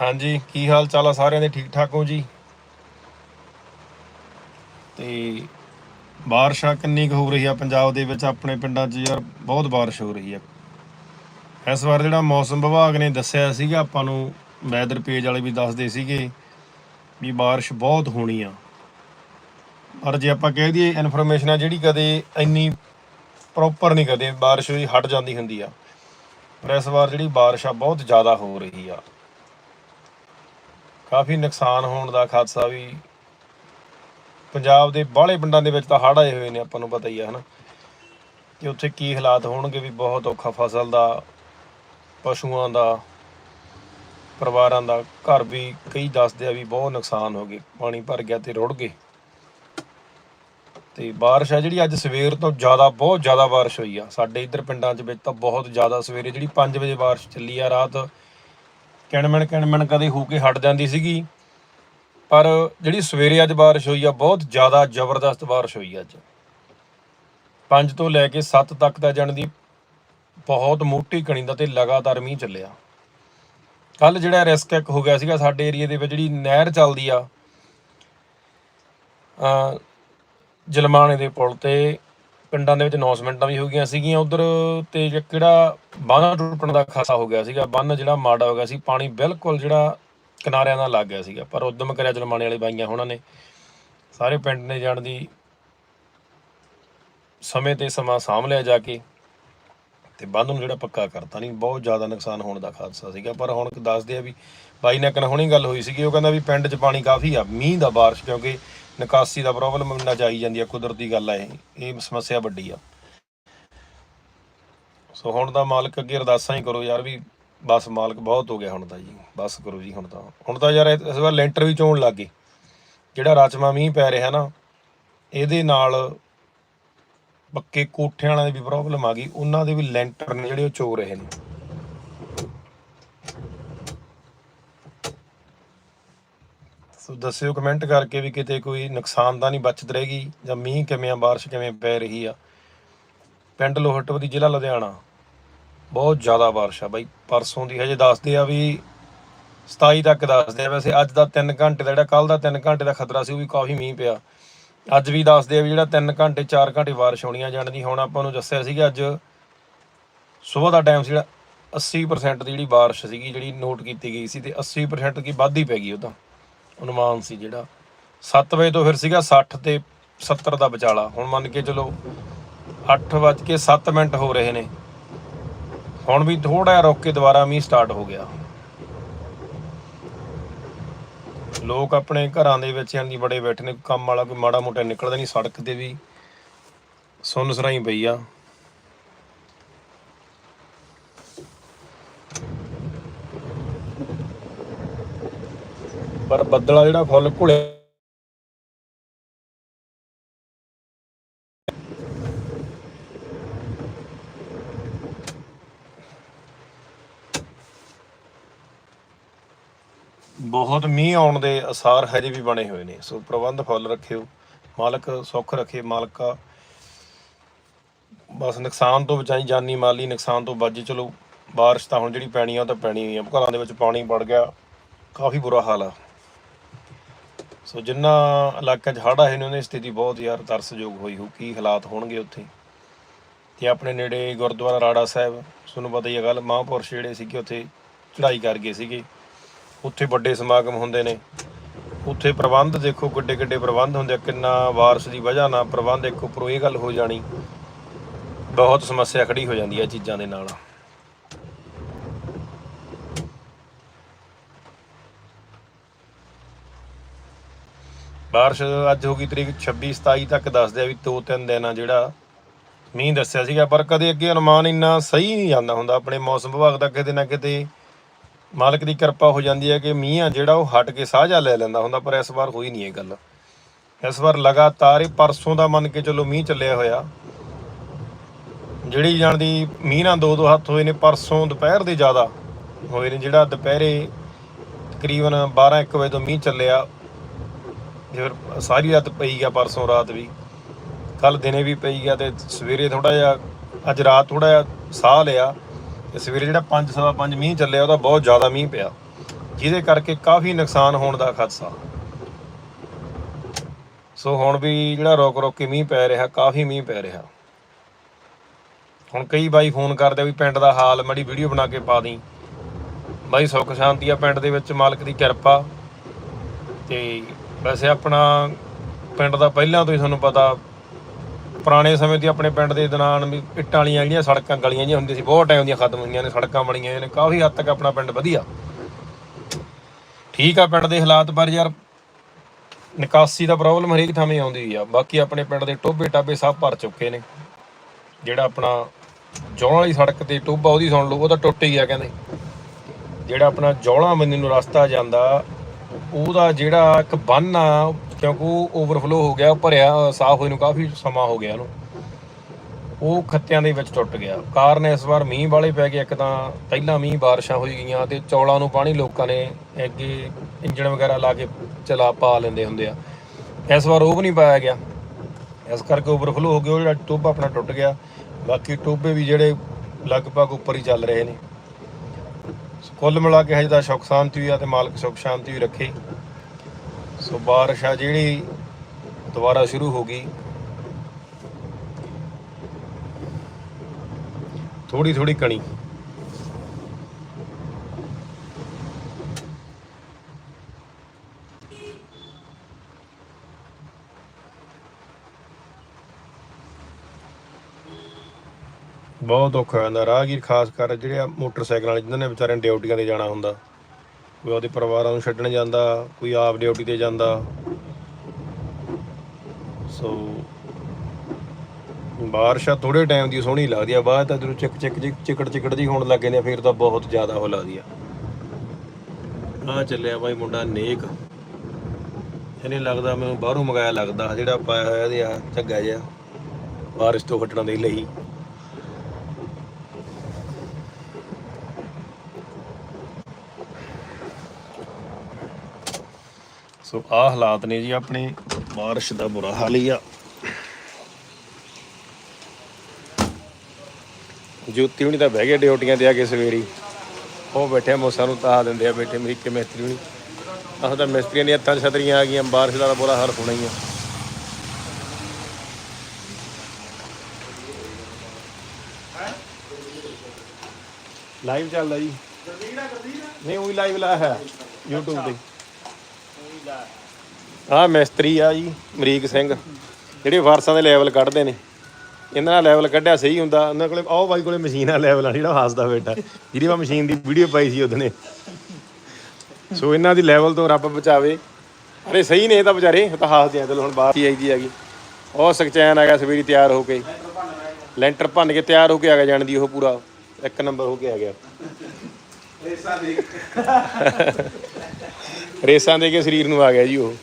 ਹਾਂਜੀ, ਕੀ ਹਾਲ ਚਾਲ ਆ ਸਾਰਿਆਂ ਦੇ? ਠੀਕ ਠਾਕ ਹੋ ਜੀ? ਤੇ ਬਾਰਿਸ਼ਾਂ ਕਿੰਨੀ ਕੁ ਹੋ ਰਹੀ ਆ ਪੰਜਾਬ ਦੇ ਵਿੱਚ? ਆਪਣੇ ਪਿੰਡਾਂ 'ਚ ਯਾਰ ਬਹੁਤ ਬਾਰਿਸ਼ ਹੋ ਰਹੀ ਆ। ਇਸ ਵਾਰ ਜਿਹੜਾ ਮੌਸਮ ਵਿਭਾਗ ਨੇ ਦੱਸਿਆ ਸੀਗਾ, ਆਪਾਂ ਨੂੰ ਵੈਦਰ ਪੇਜ ਵਾਲੇ ਵੀ ਦੱਸਦੇ ਸੀਗੇ ਵੀ ਬਾਰਿਸ਼ ਬਹੁਤ ਹੋਣੀ ਆ। ਪਰ ਜੇ ਆਪਾਂ ਕਹਿ ਦਈਏ ਇਨਫੋਰਮੇਸ਼ਨ ਆ ਜਿਹੜੀ ਕਦੇ ਇੰਨੀ ਪ੍ਰੋਪਰ ਨਹੀਂ ਕਦੇ, ਬਾਰਿਸ਼ ਹੋਈ ਹਟ ਜਾਂਦੀ ਹੁੰਦੀ ਆ। ਪਰ ਇਸ ਵਾਰ ਜਿਹੜੀ ਬਾਰਿਸ਼ ਆ, ਬਹੁਤ ਜ਼ਿਆਦਾ ਹੋ ਰਹੀ ਆ। ਕਾਫੀ ਨੁਕਸਾਨ ਹੋਣ ਦਾ ਖਾਦਸਾ ਵੀ ਪੰਜਾਬ ਦੇ ਬਾਹਲੇ ਪਿੰਡਾਂ ਦੇ ਵਿੱਚ ਤਾਂ ਹੜ੍ਹ ਆਏ ਹੋਏ ਨੇ, ਆਪਾਂ ਨੂੰ ਪਤਾ ਹੀ ਆ, ਹਨਾ। ਕਿ ਉੱਥੇ ਕੀ ਹਾਲਾਤ ਹੋਣਗੇ ਵੀ ਬਹੁਤ ਔਖਾ ਫਸਲ ਦਾ, ਪਸ਼ੂਆਂ ਦਾ, ਪਰਿਵਾਰਾਂ ਦਾ, ਘਰ ਵੀ ਕਈ ਦੱਸਦੇ ਆ ਵੀ ਬਹੁਤ ਨੁਕਸਾਨ ਹੋ ਗਏ, ਪਾਣੀ ਭਰ ਗਿਆ ਤੇ ਰੁੜ ਗਏ। ਤੇ ਬਾਰਿਸ਼ ਆ ਜਿਹੜੀ ਅੱਜ ਸਵੇਰ ਤੋਂ ਜ਼ਿਆਦਾ, ਬਹੁਤ ਜ਼ਿਆਦਾ ਬਾਰਿਸ਼ ਹੋਈ ਆ। ਸਾਡੇ ਇੱਧਰ ਪਿੰਡਾਂ 'ਚ ਵਿੱਚ ਤਾਂ ਬਹੁਤ ਜ਼ਿਆਦਾ ਸਵੇਰੇ ਜਿਹੜੀ 5 ਵਜੇ ਬਾਰਿਸ਼ ਚੱਲੀ ਆ, ਰਾਤ ਕਿਣਮਣ ਕਿਣਮਣ ਕਦੇ ਹੋ ਕੇ ਹਟ ਜਾਂਦੀ ਸੀਗੀ। ਪਰ ਜਿਹੜੀ ਸਵੇਰੇ ਅੱਜ ਬਾਰਿਸ਼ ਹੋਈ ਆ, ਬਹੁਤ ਜ਼ਿਆਦਾ ਜ਼ਬਰਦਸਤ ਬਾਰਿਸ਼ ਹੋਈ ਅੱਜ। 5 ਤੋਂ ਲੈ ਕੇ 7 ਤੱਕ ਦਾ ਜਾਣ ਦੀ ਬਹੁਤ ਮੋਟੀ ਕਣੀ ਦਾ ਤੇ ਲਗਾਤਾਰ ਮੀਂਹ ਚੱਲਿਆ। ਕੱਲ ਜਿਹੜਾ ਰਿਸਕ ਇੱਕ ਹੋ ਗਿਆ ਸੀਗਾ ਸਾਡੇ ਏਰੀਆ ਦੇ ਵਿੱਚ ਜਿਹੜੀ ਨਹਿਰ ਚੱਲਦੀ ਆ ਜਲਮਾਣੇ ਦੇ ਪੁਲ ਤੇ ਪਿੰਡਾਂ ਦੇ ਵਿੱਚ ਅਨਾਉਂਸਮੈਂਟਾਂ ਵੀ ਹੋ ਗਈਆਂ ਸੀਗੀਆਂ। ਉਧਰ ਤੇ ਕਿਹੜਾ ਬੰਨ ਟੁੱਟਣ ਦਾ ਖਾਸਾ ਹੋ ਗਿਆ ਸੀਗਾ, ਬੰਨ ਜਿਹੜਾ ਮਾੜਾ ਹੋ ਗਿਆ ਸੀ, ਪਾਣੀ ਬਿਲਕੁਲ ਜਿਹੜਾ ਕਿਨਾਰਿਆਂ ਦਾ ਲੱਗ ਗਿਆ ਸੀਗਾ। ਪਰ ਉਦਮ ਕਰਿਆ ਜਲਮਾਣੇ ਵਾਲੇ ਬਾਈਆਂ ਉਹਨਾਂ ਨੇ। ਸਾਰੇ ਪਿੰਡ ਨੇ ਜਾਣ ਦੀ ਸਮੇਂ ਤੇ ਸਮਾਂ ਸਾਂਭ ਲਿਆ ਜਾ ਕੇ। ਤੇ ਬੰਦ ਨੂੰ ਜਿਹੜਾ ਪੱਕਾ ਕਰਤਾ ਨਹੀਂ, ਬਹੁਤ ਜ਼ਿਆਦਾ ਨੁਕਸਾਨ ਹੋਣ ਦਾ ਖਾਦਸਾ ਸੀਗਾ। ਪਰ ਹੁਣ ਦੱਸਦੇ ਆ ਵੀ ਬਾਈ ਨਾਲ ਹੁਣੀ ਗੱਲ ਹੋਈ ਸੀਗੀ, ਉਹ ਕਹਿੰਦਾ ਵੀ ਪਿੰਡ 'ਚ ਪਾਣੀ ਕਾਫੀ ਆ, ਮੀਂਹ ਦਾ ਬਾਰਿਸ਼ ਕਿਉਂਕਿ ਨਿਕਾਸੀ ਦਾ ਪ੍ਰੋਬਲਮ ਨਾ ਜਾਈ ਜਾਂਦੀ ਆ, ਕੁਦਰਤੀ ਗੱਲ ਆ ਇਹ। ਇਹ ਸਮੱਸਿਆ ਵੱਡੀ ਆ। ਸੋ ਹੁਣ ਤਾਂ ਮਾਲਕ ਅੱਗੇ ਅਰਦਾਸਾਂ ਹੀ ਕਰੋ, ਯਾਰ ਵੀ ਬਸ ਮਾਲਕ ਬਹੁਤ ਹੋ ਗਿਆ ਹੁਣ ਤਾਂ ਜੀ। ਬਸ ਕਰੋ ਜੀ ਹੁਣ ਤਾਂ। ਹੁਣ ਤਾਂ ਯਾਰ ਇਸ ਵਾਰ ਲੈਂਟਰ ਵੀ ਚੋਣ ਲੱਗ ਗਏ। ਜਿਹੜਾ ਰਾਚਮਾ ਮੀਂਹ ਪੈ ਰਿਹਾ ਨਾ, ਇਹਦੇ ਨਾਲ ਪੱਕੇ ਕੋਠਿਆਂ ਵਾਲਿਆਂ ਦੀ ਵੀ ਪ੍ਰੋਬਲਮ ਆ ਗਈ। ਉਹਨਾਂ ਦੇ ਵੀ ਲੈਂਟਰ ਨੇ ਜਿਹੜੇ ਉਹ ਚੋ ਰਹੇ ਨੇ। ਸੋ ਦੱਸਿਓ ਕਮੈਂਟ ਕਰਕੇ ਵੀ ਕਿਤੇ ਕੋਈ ਨੁਕਸਾਨ ਤਾਂ ਨਹੀਂ ਬਚਤ ਰਹੇਗੀ ਜਾਂ ਮੀਂਹ ਕਿਵੇਂ ਆ, ਬਾਰਿਸ਼ ਕਿਵੇਂ ਪੈ ਰਹੀ ਆ। ਪਿੰਡ ਲੋਹਟਵਦੀ ਜ਼ਿਲ੍ਹਾ ਲੁਧਿਆਣਾ, ਬਹੁਤ ਜ਼ਿਆਦਾ ਬਾਰਿਸ਼ ਆ ਬਾਈ। ਪਰਸੋਂ ਦੀ ਹਜੇ ਦੱਸਦੇ ਆ ਵੀ 27 ਤੱਕ ਦੱਸਦੇ ਆ। ਵੈਸੇ ਅੱਜ ਦਾ 3 ਘੰਟੇ ਦਾ ਜਿਹੜਾ ਕੱਲ ਦਾ 3 ਘੰਟੇ ਦਾ ਖਤਰਾ ਸੀ, ਉਹ ਵੀ ਕਾਫੀ ਮੀਂਹ ਪਿਆ। ਅੱਜ ਵੀ ਦੱਸਦੇ ਆ ਵੀ ਜਿਹੜਾ 3 ਘੰਟੇ 4 ਘੰਟੇ ਬਾਰਿਸ਼ ਹੋਣੀ ਆ ਜਾਣ ਦੀ। ਹੁਣ ਆਪਾਂ ਨੂੰ ਦੱਸਿਆ ਸੀਗਾ ਅੱਜ ਸਵੇਰ ਦਾ ਟਾਈਮ ਸੀ ਜਿਹੜਾ 80% ਦੀ ਜਿਹੜੀ ਬਾਰਿਸ਼ ਸੀਗੀ, ਜਿਹੜੀ ਨੋਟ ਕੀਤੀ ਗਈ ਸੀ, ਤੇ 80% ਕੀ ਵੱਧ ਹੀ ਪੈ ਗਈ ਉਹ ਤਾਂ। ਅਨੁਮਾਨ ਸੀ ਜਿਹੜਾ। 7 ਵਜੇ ਤੋਂ ਫਿਰ ਸੀਗਾ 60 ਤੇ 70 ਦਾ ਵਿਚਾਲਾ। ਹੁਣ ਮੰਨ ਕੇ ਚਲੋ 8 ਵੱਜ ਕੇ 7 ਮਿੰਟ ਹੋ ਰਹੇ ਨੇ। ਹੁਣ ਵੀ ਥੋੜਾ ਜਿਹਾ ਰੁਕ ਕੇ ਦੁਬਾਰਾ ਮੀਂਹ ਸਟਾਰਟ ਹੋ ਗਿਆ। ਲੋਕ ਆਪਣੇ ਘਰਾਂ ਦੇ ਵਿੱਚ ਯਾਨੀ ਬੜੇ ਬੈਠੇ ਨੇ। ਕੰਮ ਵਾਲਾ ਕੋਈ ਮਾੜਾ ਮੋਟਾ ਨਿਕਲਦਾ ਨਹੀਂ ਸੜਕ ਤੇ ਵੀ। ਸੁੰਨ ਸਰਾਈ ਪਈ ਆ। ਪਰ ਬੱਦਲਾ ਜਿਹੜਾ ਫੁੱਲ ਘੁਲਿਆ ਬਹੁਤ ਮੀਂਹ ਆਉਣ ਦੇ ਅਸਾਰ ਹਜੇ ਵੀ ਬਣੇ ਹੋਏ ਨੇ। ਸੋ ਪ੍ਰਬੰਧ ਫੁੱਲ ਰੱਖਿਓ, ਮਾਲਕ ਸੁੱਖ ਰੱਖੇ, ਮਾਲਕਾ। ਬਸ ਨੁਕਸਾਨ ਤੋਂ ਬਚਾਈ ਜਾਨੀ ਮਾਲੀ, ਨੁਕਸਾਨ ਤੋਂ ਬਚ ਚਲੋ। ਬਾਰਿਸ਼ ਤਾਂ ਹੁਣ ਜਿਹੜੀ ਪੈਣੀ ਆ ਉਹ ਤਾਂ ਪੈਣੀ ਹੀ ਆ। ਘਰਾਂ ਦੇ ਵਿੱਚ ਪਾਣੀ ਵੜ ਗਿਆ। ਕਾਫੀ ਬੁਰਾ ਹਾਲ ਆ। ਸੋ ਜਿੰਨਾ ਇਲਾਕਿਆਂ 'ਚ ਹੜ੍ਹ ਆਏ ਨੇ ਦੀ ਸਥਿਤੀ ਬਹੁਤ ਯਾਰ ਤਰਸਯੋਗ ਹੋਈ ਹੋ ਕੀ ਹਾਲਾਤ ਹੋਣਗੇ ਉੱਥੇ? ਤੇ ਆਪਣੇ ਨੇੜੇ ਗੁਰਦੁਆਰਾ ਰਾੜਾ ਸਾਹਿਬ, ਤੁਹਾਨੂੰ ਪਤਾ ਹੀ ਹੈ ਗੱਲ, ਮਹਾਂਪੁਰਸ਼ ਜਿਹੜੇ ਸੀਗੇ, ਉੱਥੇ ਚੜ੍ਹਾਈ ਕਰ ਗਏ ਸੀਗੇ। ਉੱਥੇ ਵੱਡੇ ਸਮਾਗਮ ਹੁੰਦੇ ਨੇ। ਉੱਥੇ ਪ੍ਰਬੰਧ ਦੇਖੋ ਕਿੱਡੇ ਕਿੱਡੇ ਪ੍ਰਬੰਧ ਹੁੰਦੇ ਆ, ਕਿੰਨਾ ਵਾਰਸ ਦੀ ਵਜ੍ਹਾ ਨਾਲ ਪ੍ਰਬੰਧ ਇੱਕ ਉੱਪਰੋਂ ਇਹ ਗੱਲ ਹੋ ਜਾਣੀ, ਬਹੁਤ ਸਮੱਸਿਆ ਖੜੀ ਹੋ ਜਾਂਦੀ ਹੈ ਇਹ ਚੀਜ਼ਾਂ ਦੇ ਨਾਲ। ਬਾਰਿਸ਼ ਅੱਜ ਹੋ ਗਈ ਤਰੀਕ 26 27 ਤੱਕ ਦੱਸਦੇ ਆ ਵੀ ਦੋ ਤਿੰਨ ਦਿਨ ਆ ਜਿਹੜਾ। ਮੀਂਹ ਦੱਸਿਆ ਸੀਗਾ, ਪਰ ਕਦੇ ਅੱਗੇ ਅਨੁਮਾਨ ਇੰਨਾ ਸਹੀ ਨਹੀਂ ਜਾਂਦਾ ਹੁੰਦਾ। ਆਪਣੇ ਮੌਸਮ ਵਿਭਾਗ ਦਾ ਕਿਤੇ ਨਾ ਕਿਤੇ ਮਾਲਕ ਦੀ ਕਿਰਪਾ ਹੋ ਜਾਂਦੀ ਹੈ ਕਿ ਮੀਂਹ ਆ ਜਿਹੜਾ ਉਹ ਹਟ ਕੇ ਸਾਝਾ ਲੈ ਲੈਂਦਾ ਹੁੰਦਾ, ਪਰ ਇਸ ਵਾਰ ਹੋਈ ਨਹੀਂ ਇਹ ਗੱਲ। ਇਸ ਵਾਰ ਲਗਾਤਾਰ ਇਹ ਪਰਸੋਂ ਦਾ ਮੰਨ ਕੇ ਚੱਲੋ ਮੀਂਹ ਚੱਲਿਆ ਹੋਇਆ। ਜਿਹੜੀ ਜਾਣਦੀ ਮੀਂਹ ਨਾਲ ਦੋ ਦੋ ਹੱਥ ਹੋਏ ਨੇ, ਪਰਸੋਂ ਦੁਪਹਿਰ ਦੇ ਜ਼ਿਆਦਾ ਹੋਏ ਨੇ, ਜਿਹੜਾ ਦੁਪਹਿਰੇ ਤਕਰੀਬਨ 12 1 ਵਜੇ ਤੋਂ ਮੀਂਹ ਚੱਲਿਆ। ਜੇ ਫਿਰ ਸਾਰੀ ਰਾਤ ਪਈ ਗਿਆ ਪਰਸੋਂ ਰਾਤ ਵੀ। ਕੱਲ ਦਿਨੇ ਵੀ ਪਈ ਗਿਆ ਤੇ ਸਵੇਰੇ ਥੋੜਾ ਜਿਹਾ, ਅੱਜ ਰਾਤ ਥੋੜਾ ਜਿਹਾ ਸਾਹ ਲਿਆ ਤੇ ਸਵੇਰੇ ਜਿਹੜਾ 5 ਸਵਾ 5 ਮੀਂਹ ਚੱਲਿਆ, ਉਹਦਾ ਬਹੁਤ ਜ਼ਿਆਦਾ ਮੀਂਹ ਪਿਆ। ਜਿਹਦੇ ਕਰਕੇ ਕਾਫੀ ਨੁਕਸਾਨ ਹੋਣ ਦਾ ਖਦਸ਼ਾ। ਸੋ ਹੁਣ ਵੀ ਜਿਹੜਾ ਰੋਕ ਰੋਕ ਕੇ ਮੀਂਹ ਪੈ ਰਿਹਾ, ਕਾਫੀ ਮੀਂਹ ਪੈ ਰਿਹਾ। ਹੁਣ ਕਈ ਬਾਈ ਫੋਨ ਕਰਦੇ ਵੀ ਪਿੰਡ ਦਾ ਹਾਲ, ਮੜੀ ਵੀਡੀਓ ਬਣਾ ਕੇ ਪਾ ਦੀ ਬਾਈ ਸੁੱਖ ਸ਼ਾਂਤੀ ਆ ਪਿੰਡ ਦੇ ਵਿੱਚ, ਮਾਲਕ ਦੀ ਕਿਰਪਾ ਤੇ ਵੈਸੇ ਆਪਣਾ ਪਿੰਡ ਦਾ ਪਹਿਲਾਂ ਤੋਂ ਹੀ ਤੁਹਾਨੂੰ ਪਤਾ, ਪੁਰਾਣੇ ਸਮੇਂ ਦੀ ਆਪਣੇ ਪਿੰਡ ਦੇ ਦੌਰਾਨ ਵੀ ਇੱਟਾਂ ਵਾਲੀਆਂ ਜਿਹੜੀਆਂ ਸੜਕਾਂ ਗਲੀਆਂ ਜਿਹੀਆਂ ਹੁੰਦੀਆਂ ਸੀ, ਬਹੁਤ ਟਾਈਮ ਦੀਆਂ ਖਤਮ ਹੋਈਆਂ ਨੇ, ਸੜਕਾਂ ਬਣੀਆਂ ਹੋਈਆਂ ਨੇ, ਕਾਫੀ ਹੱਦ ਤੱਕ ਆਪਣਾ ਪਿੰਡ ਵਧੀਆ। ਠੀਕ ਆ, ਪਿੰਡ ਦੇ ਹਾਲਾਤ ਪਰ ਯਾਰ ਨਿਕਾਸੀ ਦਾ ਪ੍ਰੋਬਲਮ ਹਰੇਕ ਥਾਵੇਂ ਆਉਂਦੀ ਆ, ਬਾਕੀ ਆਪਣੇ ਪਿੰਡ ਦੇ ਟੋਬੇ ਟਾਬੇ ਸਭ ਭਰ ਚੁੱਕੇ ਨੇ। ਜਿਹੜਾ ਆਪਣਾ ਜੌਲਾਂ ਵਾਲੀ ਸੜਕ ਤੇ ਟੋਬਾ ਉਹਦੀ ਸੁਣ ਲਓ, ਉਹ ਤਾਂ ਟੁੱਟ ਹੀ ਗਿਆ ਕਹਿੰਦੇ। ਜਿਹੜਾ ਆਪਣਾ ਜੌਲਾਂ ਬੰਦੀ ਨੂੰ ਰਸਤਾ ਜਾਂਦਾ ਉਹਦਾ ਜਿਹੜਾ ਇੱਕ ਬੰਨ ਆ, ਕਿਉਂਕਿ ਉਹ ਓਵਰਫਲੋ ਹੋ ਗਿਆ, ਉਹ ਭਰਿਆ ਸਾਫ਼ ਹੋਏ ਨੂੰ ਕਾਫੀ ਸਮਾਂ ਹੋ ਗਿਆ ਉਹਨੂੰ। ਉਹ ਖੱਤਿਆਂ ਦੇ ਵਿੱਚ ਟੁੱਟ ਗਿਆ। ਕਾਰਨ ਇਸ ਵਾਰ ਮੀਂਹ ਵਾਲੇ ਪੈ ਗਏ, ਇੱਕ ਤਾਂ ਪਹਿਲਾਂ ਮੀਂਹ ਬਾਰਿਸ਼ਾਂ ਹੋਈ ਗਈਆਂ ਤੇ ਚੌਲਾਂ ਨੂੰ ਪਾਣੀ ਲੋਕਾਂ ਨੇ ਅੱਗੇ ਇੰਜਣ ਵਗੈਰਾ ਲਾ ਕੇ ਚਲਾ ਪਾ ਲੈਂਦੇ ਹੁੰਦੇ ਆ। ਇਸ ਵਾਰ ਉਹ ਵੀ ਨਹੀਂ ਪਾਇਆ ਗਿਆ। ਇਸ ਕਰਕੇ ਓਵਰਫਲੋ ਹੋ ਗਿਆ, ਉਹ ਜਿਹੜਾ ਟੋਬਾ ਆਪਣਾ ਟੁੱਟ ਗਿਆ। ਬਾਕੀ ਟੋਭੇ ਵੀ ਜਿਹੜੇ ਲਗਭਗ ਉੱਪਰ ਹੀ ਚੱਲ ਰਹੇ ਨੇ। ਕੁੱਲ ਮਿਲਾ ਕੇ ਹਜੇ ਦਾ ਸੁੱਖ ਸ਼ਾਂਤੀ ਆ ਤੇ ਮਾਲਕ ਸੁੱਖ ਸ਼ਾਂਤੀ ਵੀ ਰੱਖੇ। ਸੋ ਬਾਰਿਸ਼ ਆ ਜਿਹੜੀ ਦੁਬਾਰਾ ਸ਼ੁਰੂ ਹੋ ਗਈ। ਥੋੜੀ ਥੋੜੀ ਕਣੀ। ਬਹੁਤ ਔਖਾ ਹੋ ਜਾਂਦਾ ਰਾਹਗੀਰ ਖਾਸ ਕਰ ਜਿਹੜੇ ਆ ਮੋਟਰਸਾਈਕਲਾਂ ਵਾਲੇ, ਜਿਨ੍ਹਾਂ ਨੇ ਵਿਚਾਰਿਆਂ ਨੇ ਡਿਊਟੀਆਂ ਤੇ ਜਾਣਾ ਹੁੰਦਾ। ਕੋਈ ਉਹਦੇ ਪਰਿਵਾਰਾਂ ਨੂੰ ਛੱਡਣ ਜਾਂਦਾ, ਕੋਈ ਆਪ ਡਿਊਟੀ ਤੇ ਜਾਂਦਾ। ਸੋ ਬਾਰਿਸ਼ ਥੋੜੇ ਟਾਈਮ ਦੀ ਸੋਹਣੀ ਲੱਗਦੀ ਆ। ਬਾਅਦ ਤਾਂ ਜਦੋਂ ਚਿਕ ਚਿਕ ਜਿਹੀ ਚਿਕੜ ਚਿਕੜ ਜੀ ਹੋਣ ਲੱਗ ਜਾਂਦੇ ਆ, ਫਿਰ ਤਾਂ ਬਹੁਤ ਜ਼ਿਆਦਾ ਹੋ ਲੱਗਦੀ ਆ। ਆ ਚੱਲਿਆ ਬਾਈ ਮੁੰਡਾ ਨੇਕ। ਇਹਨੇ ਲੱਗਦਾ ਮੈਨੂੰ ਬਾਹਰੋਂ ਮੰਗਾਇਆ ਲੱਗਦਾ, ਜਿਹੜਾ ਪਾਇਆ ਹੋਇਆ ਇਹਦੇ ਆ, ਝੱਗਾ ਜਿਹਾ। ਬਾਰਿਸ਼ ਤੋਂ ਹਟਣ ਦੇ ਲਈ। ਸੋ ਆਹ ਹਾਲਾਤ ਨੇ ਜੀ ਆਪਣੇ ਬਾਰਿਸ਼ ਦਾ ਬੁਰਾ ਹਾਲ ਹੀ ਆ। ਜੋਤੀ ਹੁਣੀ ਤਾਂ ਬਹਿ ਗਏ ਡਿਊਟੀਆਂ ਤੇ ਆ ਕੇ ਸਵੇਰੀ। ਉਹ ਬੈਠੇ ਮੋਸਾ ਨੂੰ ਤਾਹ ਦਿੰਦੇ ਆ ਬੈਠੇ ਅਮਰੀਕੇ ਮਿਸਤਰੀ ਹੁਣੀ। ਆਹ ਤਾਂ ਮਿਸਤਰੀਆਂ ਦੀਆਂ ਹੱਥਾਂ ਛਤਰੀਆਂ ਆ ਗਈਆਂ ਬਾਰਿਸ਼ ਦਾ ਬੁਰਾ ਹਾਲ ਹੋਣਾ ਹੀ ਆ। ਲਾਈਵ ਚੱਲਦਾ ਜੀ। ਨਹੀਂ ਉਹੀ ਲਾਈਵ ਲਾਇਆ ਹੈ YouTube ਤੇ। ਆ ਮਿਸਤਰੀ ਆ ਜੀ ਅਮਰੀਕ ਸਿੰਘ। ਜਿਹੜੇ ਫਾਰਸਾਂ ਦੇ ਲੈਵਲ ਕੱਢਦੇ ਨੇ। ਇਹਨਾਂ ਦਾ ਲੈਵਲ ਕੱਢਿਆ ਸਹੀ ਹੁੰਦਾ। ਉਹਨਾਂ ਕੋਲੇ ਆਹ ਬਾਈ ਕੋਲੇ ਮਸ਼ੀਨ ਆ ਲੈਵਲ ਆ ਜਿਹੜਾ ਹੱਸਦਾ ਬੇਟਾ ਜਿਹਦੀ ਮੈਂ ਮਸ਼ੀਨ ਦੀ ਵੀਡੀਓ ਪਾਈ ਸੀ ਉਹਦਨੇ। ਸੋ ਇਹਨਾਂ ਦੀ ਲੈਵਲ ਤੋਂ ਰੱਬ ਬਚਾਵੇ। ਅਰੇ ਸਹੀ ਨੇ ਇਹ ਤਾਂ ਵਿਚਾਰੇ ਇਹ ਤਾਂ ਹੱਸਦੇ ਆ। ਚਲੋ ਹੁਣ ਬਾਤ ਹੀ ਆਈਦੀ ਹੈਗੀ। ਉਹ ਸਕਚੈਨ ਆ ਗਿਆ ਸਵੇਰੀ ਤਿਆਰ ਹੋ ਕੇ। ਲੈਂਟਰ ਭੰਨ ਕੇ ਤਿਆਰ ਹੋ ਕੇ ਆ ਗਿਆ ਜਾਣ ਦੀ ਉਹ ਪੂਰਾ ਇੱਕ ਨੰਬਰ ਹੋ ਕੇ ਆ ਗਿਆ। ਰੇਸਾਂ ਦੇ ਕੇ ਸਰੀਰ ਨੂੰ ਆ ਗਿਆ ਜੀ ਉਹ।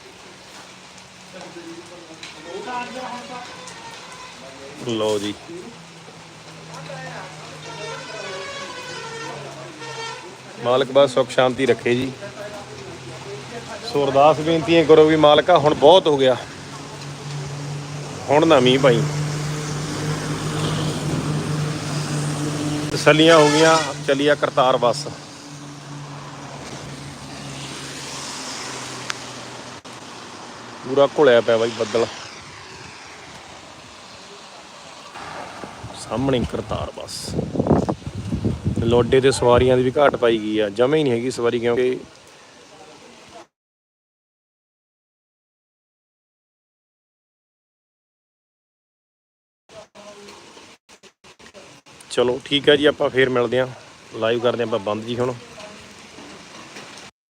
ਲਓ ਜੀ। ਮਾਲਕ ਬਸ ਸੁਖ ਸ਼ਾਂਤੀ ਰੱਖੇ ਜੀ। ਸੋ ਅਰਦਾਸ ਬੇਨਤੀਆਂ ਕਰੋ ਵੀ ਮਾਲਕਾ, ਹੁਣ ਬਹੁਤ ਹੋ ਗਿਆ। ਹੁਣ ਨਾ ਮੀਂਹ ਭਾਈ ਤਸੱਲੀਆਂ ਹੋ ਗਈਆਂ, ਚੱਲਿਆ ਕਰਤਾਰ ਬੱਸ। ਪੂਰਾ ਘੁਲਿਆ ਪਿਆ ਬਾਈ ਬੱਦਲ। ਸਾਹਮਣੇ ਕਰਤਾਰ ਬੱਸ। ਲੋਡੇ ਤੇ ਸਵਾਰੀਆਂ ਦੀ ਵੀ ਘਾਟ ਪਾਈ ਗਈ ਆ ਜਮੇ ਹੀ ਨਹੀਂ ਹੈਗੀ ਸਵਾਰੀ ਕਿਉਂਕਿ ਚਲੋ ਠੀਕ ਹੈ ਜੀ, ਆਪਾਂ ਫੇਰ ਮਿਲਦੇ ਆਂ। ਲਾਈਵ ਕਰਦੇ ਆਂ, ਆਪਾਂ ਬੰਦ ਜੀ ਹੁਣ।